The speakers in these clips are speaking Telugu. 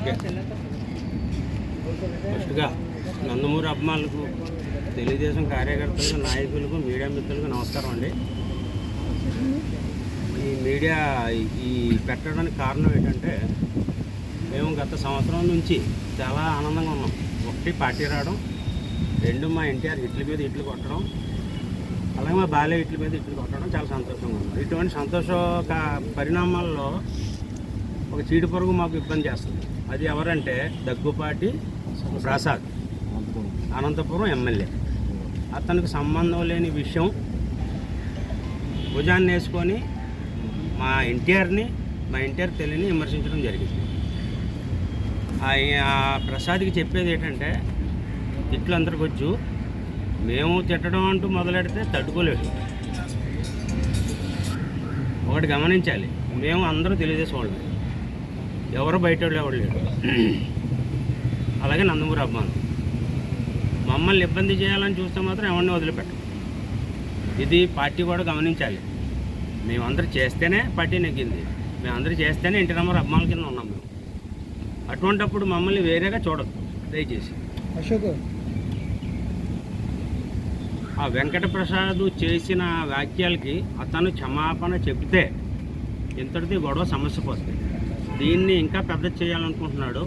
ఓకే. ఫస్ట్గా నందమూరి అభిమానులకు తెలుగుదేశం కార్యకర్తలకు నాయకులకు మీడియా మిత్రులకు నమస్కారం అండి. ఈ మీడియా ఈ పెట్టడానికి కారణం ఏంటంటే మేము గత సంవత్సరం నుంచి చాలా ఆనందంగా ఉన్నాం. ఒకటి పార్టీ రావడం రెండు మా ఎన్టీఆర్ ఇట్ల మీద ఇట్లు కొట్టడం అలాగే మా బాల్య ఇట్ల మీద ఇట్లు కొట్టడం చాలా సంతోషంగా ఉన్నాం. ఇటువంటి సంతోష పరిణామాల్లో ఒక చీడపొరుగు మాకు ఇబ్బంది చేస్తుంది. అది ఎవరంటే దగ్గుపాటి ప్రసాద్. అనంతపురం ఎమ్మెల్యే. అతనికి సంబంధం లేని విషయం భుజాన్ని వేసుకొని మా ఎన్టీఆర్ని మా ఎన్టీఆర్ తెలియని విమర్శించడం జరిగింది. ఆ ప్రసాద్కి చెప్పేది ఏంటంటే తిట్లు అందరికి వచ్చు. మేము తిట్టడం అంటూ మొదలెడితే తట్టుకోలేడు. ఒకటి గమనించాలి. మేము అందరూ తెలియజేసేవాళ్ళం ఎవరు బయట వాళ్ళు ఎవరు లేరు. అలాగే నందమూరి అభిమానులు. మమ్మల్ని ఇబ్బంది చేయాలని చూస్తే మాత్రం ఎవరిని వదిలిపెట్టం. ఇది పార్టీ కూడా గమనించాలి. మేమందరూ చేస్తేనే పార్టీ నెగ్గింది. మేమందరూ చేస్తేనే ఇంటి నెంబర్ అభిమానుల కింద ఉన్నాం మేము. అటువంటప్పుడు మమ్మల్ని వేరేగా చూడదు దయచేసి. అశోక్ ఆ వెంకట ప్రసాద్ చేసిన వ్యాఖ్యలకి అతను క్షమాపణ చెబితే ఇంతటిది గొడవ సమస్య పోతుంది. దీన్ని ఇంకా పెద్ద చేయాలనుకుంటున్నాడు.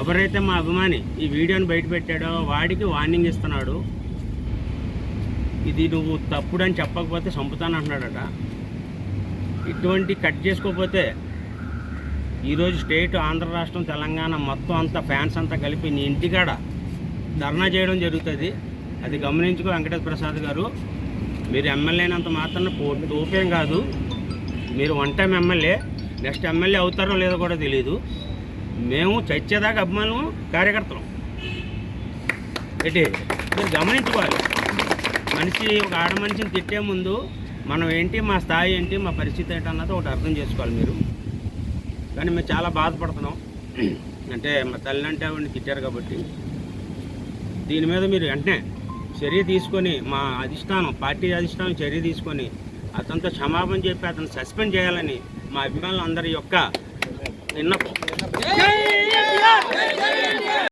ఎవరైతే మా అభిమాని ఈ వీడియోని బయట పెట్టాడో వాడికి వార్నింగ్ ఇస్తున్నాడు. ఇది నువ్వు తప్పుడని చెప్పకపోతే చంపుతాను అంటున్నాడట. ఇటువంటి కట్ చేసుకోకపోతే ఈరోజు స్టేట్ ఆంధ్ర రాష్ట్రం తెలంగాణ మొత్తం అంతా ఫ్యాన్స్ అంతా కలిపి నీ ఇంటికాడ ధర్నా చేయడం జరుగుతుంది. అది గమనించుకో వెంకటేశ్వర ప్రసాద్ గారు. మీరు ఎమ్మెల్యే అయినంత మాత్రం తోపేం కాదు. మీరు one time MLA. Next MLA అవుతారో లేదో కూడా తెలియదు మేము చచ్చేదాకా అభిమానం కార్యకర్తలు. ఏంటి? మీరు గమనించుకోవాలి. మనిషి ఒక ఆడ మనిషిని తిట్టే ముందు మనం ఏంటి మా స్థాయి ఏంటి మా పరిస్థితి ఏంటి అన్నది ఒకటి అర్థం చేసుకోవాలి మీరు. కానీ మేము చాలా బాధపడుతున్నాం. అంటే మా తల్లి అంటే ఆవిడని తిట్టారు కాబట్టి. దీని మీద మీరు వెంటనే చర్య తీసుకొని మా అధిష్టానం పార్టీ అధిష్టానం చర్య తీసుకొని అతనితో క్షమాపణ చెప్పి అతను సస్పెండ్ చేయాలని మా అభిమానులందరి యొక్క విన్నపం.